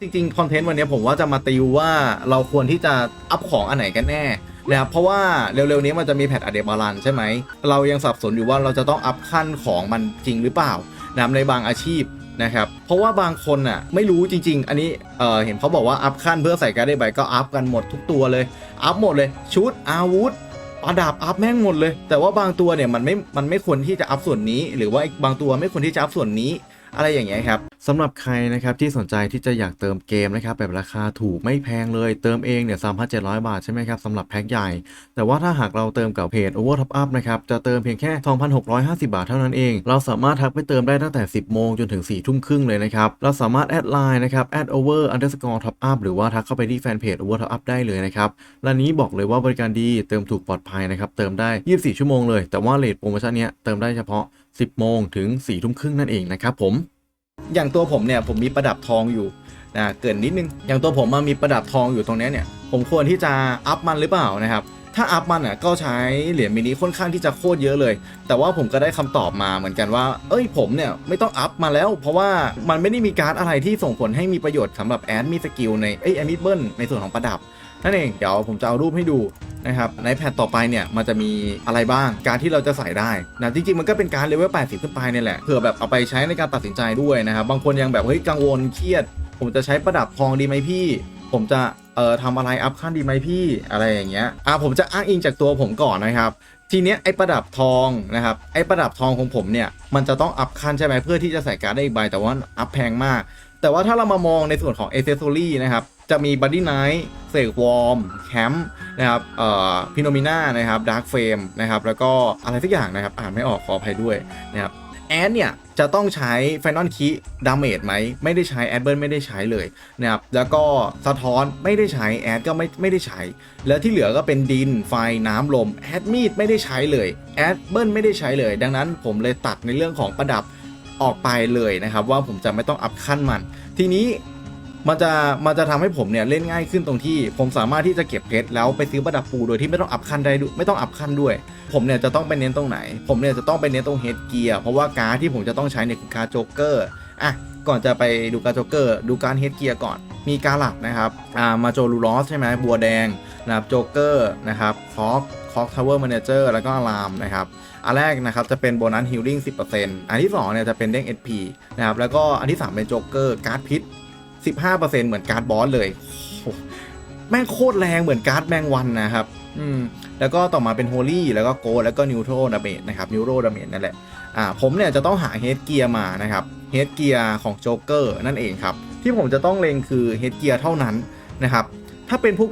จริงๆ คอนเทนต์วันนี้ผมว่าจะมาติวว่าเราควรที่จะอัพของอันไหนกันแน่นะครับเพราะว่าเร็วๆนี้มันจะมีแพทอะเดบาลันใช่ไหม เรายังสับสนอยู่ว่าเราจะต้องอัพขั้นของมันจริงหรือเปล่านะในบางอาชีพนะครับ เพราะว่าบางคนอะไม่รู้จริง ๆ อันนี้เออเห็นเขาบอกว่าอัพขั้นเพื่อใส่การ์ดได้ใบก็อัพกันหมดทุกตัวเลย อัพหมดเลยชุดอาวุธประดับอัพแม่งหมดเลย แต่ว่าบางตัวเนี่ยมันไม่ มันไม่ควรที่จะอัพส่วนนี้ หรือว่าอีกบางตัวไม่ควรที่จะอัพส่วนนี้ อะไรอย่างเงี้ยครับสำหรับใครนะครับที่สนใจที่จะอยากเติมเกมนะครับแบบราคาถูกไม่แพงเลยเติมเองเนี่ย3,700 บาทใช่ไหมครับสำหรับแพ็คใหญ่ แต่ว่าถ้าหากเราเติมกับเพจ Over Top Up นะครับจะเติมเพียงแค่ 2,650 บาทเท่านั้นเอง เราสามารถทักไปเติมได้ตั้งแต่ 10 โมงจนถึง 4 ทุ่มครึ่งเลยนะครับ เราสามารถแอดไลน์นะครับ add over underscore top up หรือว่าทักเข้าไปที่แฟนเพจ Over Top Up ได้เลยนะครับร้านนี้บอกเลยว่าบริการดีเติมถูกปลอดภัยนะครับเติมได้ 24 ชั่วโมงเลย แต่ว่าเลทโปรโมชั่นเนี้ยเติมได้เฉพาะ 10 โมงถึง4ทุ่มครึ่งนั่นเองนะครับผม อย่างตัวผมเนี่ยผมมีประดับทองอยู่นะเกินนิดนึง อย่างตัวผมมามีประดับทองอยู่ตรงนี้เนี่ย ผมควรที่จะอัพมันหรือเปล่านะครับ ถ้าอัพมันอะก็ใช้เหรียญมินิค่อนข้างที่จะโคตรเยอะเลย แต่ว่าผมก็ได้คำตอบมาเหมือนกันว่า เอ้ยผมเนี่ยไม่ต้องอัพมาแล้ว เพราะว่ามันไม่ได้มีการดอะไรที่ส่งผลให้มีประโยชน์สำหรับแอดมีสกิลในเอ้ยแอดมิเบิลในส่วนของประดับนั่นเองเดี๋ยวผมจะเอารูปให้ดูนะครับในแพทต่อไปเนี่ยมันจะมีอะไรบ้างการที่เราจะใส่ได้นะจริงๆ มันก็เป็นการเลเวล80 ขึ้นไปเนี่ยแหละเผื่อแบบเอาไปใช้ในการตัดสินใจด้วยนะครับบางคนยังแบบเฮ้ยกังวลเครียด ผมจะใช้ประดับทองดีไหมพี่ ผมจะ เอ่อทำอะไรอัพขั้นดีไหมพี่อะไรอย่างเงี้ยอะผมจะอ้างอิงจากตัวผมก่อนนะครับ ทีเนี้ยไอประดับทองนะครับไอประดับทองของผมเนี่ยมันจะต้องอัพขั้นใช่ไหมเพื่อที่จะใส่การ์ดได้อีกใบแต่ว่าอัพแพงมาก แต่ว่าถ้าเรามามองในส่วนของเอเซสซอรี่นะครับจะมีบัดดี้ไนท์เสกวอร์มแคมป์นะครับเอ่อพิโนมิน่านะครับดาร์กเฟรมนะครับแล้วก็อะไรสักอย่างนะครับอ่านไม่ออกขออภัยด้วยนะครับ แอดเนี่ยจะต้องใช้ไฟนอลคีดาเมจไหมไม่ได้ใช้แอดเบิร์นไม่ได้ใช้เลยนะครับแล้วก็สะท้อนไม่ได้ใช้แอดก็ไม่ไม่ได้ใช้ แล้วที่เหลือก็เป็นดินไฟน้ำลมแอดมีดไม่ได้ใช้เลยแอดเบิร์นไม่ได้ใช้เลย ดังนั้นผมเลยตัดในเรื่องของประดับออกไปเลยนะครับว่าผมจะไม่ต้องอัพขั้นมัน ทีนี้ มันจะมันจะทำให้ผมเนี่ยเล่นง่ายขึ้นตรงที่ ผมสามารถที่จะเก็บเพชรแล้วไปซื้อประดับปูโดยที่ไม่ต้องอัพขั้นได้ด้วยไม่ต้องอัพขั้นด้วย ผมเนี่ยจะต้องไปเน้นตรงไหน ผมเนี่ยจะต้องไปเน้นตรงเฮดเกียร์เพราะว่าการดที่ผมจะต้องใช้เนี่ยคือการดโจ๊กเกอร์อะก่อนจะไปดูการดโจ๊กเกอร์ดูการเฮดเกียร์ก่อนมีการหลักนะครับอ่ามาโจลูลอสใช่ไหมบัวแดงนะครับโจ๊กเกอร์นะครับคอกคอกทาวเวอร์มาเนเจอร์แล้วก็อะลามนะครับอันแรกนะครับจะเป็นโบนัสฮิลลิ่ง10%อันที่2เนี่ยจะเป็นเด้ง SP นะครับแล้วก็อันที่ 3 เป็นโจ๊กเกอร์การ์ดพิษ 15%เหมือนการ์ดบอสเลยโหแม่งโคตรแรงเหมือนการ์ดแมงวันนะครับอืมแล้วก็ต่อมาเป็นโฮลี่แล้วก็โกแล้วก็นิวโตรดาเมจนะครับนิวโรดาเมจนั่นแหละอ่าผมเนี่ยจะต้องหาเฮดเกียร์มานะครับเฮดเกียร์ของโจ๊กเกอร์นั่นเองครับ ที่ผมจะต้องเล็งคือเฮดเกียร์เท่านั้นนะครับ ถ้าเป็นพวก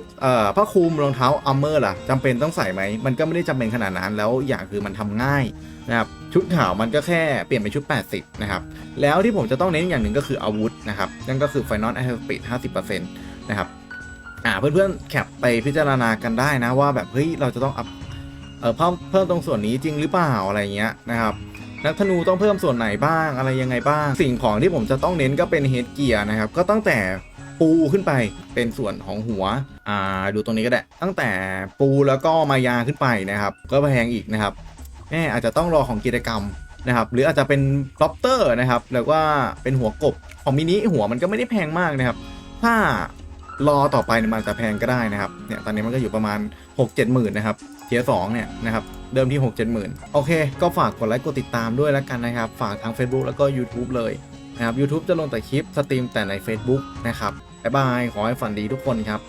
ผ้าคลุมรองเท้าอัมเมอร์ล่ะจำเป็นต้องใส่ไหม มันก็ไม่ได้จำเป็นขนาดนั้น แล้วอย่างคือมันทำง่ายนะครับชุดขาวมันก็แค่เปลี่ยนเป็นชุด 80 นะครับ แล้วที่ผมจะต้องเน้นอย่างหนึ่งก็คืออาวุธนะครับ นั่นก็คือ Final Attack Speed 50%นต์นะครับอ่าเพื่อนๆแคปไปพิจารณากันได้นะว่าแบบเฮ้ยเราจะต้องอัพเอ่อเพิ่มเพิ่มตรงส่วนนี้จริงหรือเปล่าอะไรเงี้ยนะครับนักธนูต้องเพิ่มส่วนไหนบ้างอะไรยังไงบ้าง สิ่งของที่ผมจะต้องเน้นก็เป็นเฮดเกียร์นะครับก็ตั้งแต่ ปูขึ้นไปเป็นส่วนของหัวอ่าดูตรงนี้ก็ได้ ตั้งแต่ปูแล้วก็มายาขึ้นไปนะครับก็แพงอีกนะครับแม่อาจจะต้องรอของกิจกรรมนะครับหรืออาจจะเป็นล็อบเตอร์นะครับแล้วก็เป็นหัวกบของมินิหัวมันก็ไม่ได้แพงมากนะครับ ถ้ารอต่อไปมันอาจจะแพงก็ได้นะครับเนี่ยตอนนี้มันก็อยู่ประมาณ 6 7หมื่นนะครับเทียสองเนี่ยนะครับเดิมที่ 6 7หมื่นโอเค ก็ฝากกดไลค์กดติดตามด้วยแล้วกันนะครับ ฝากทาง Facebook แล้วก็ YouTube เลย นะครับ YouTube จะลงแต่คลิปสตรีมแต่ใน Facebook นะครับบ๊ายบาย ขอให้ฝันดีทุกคนครับ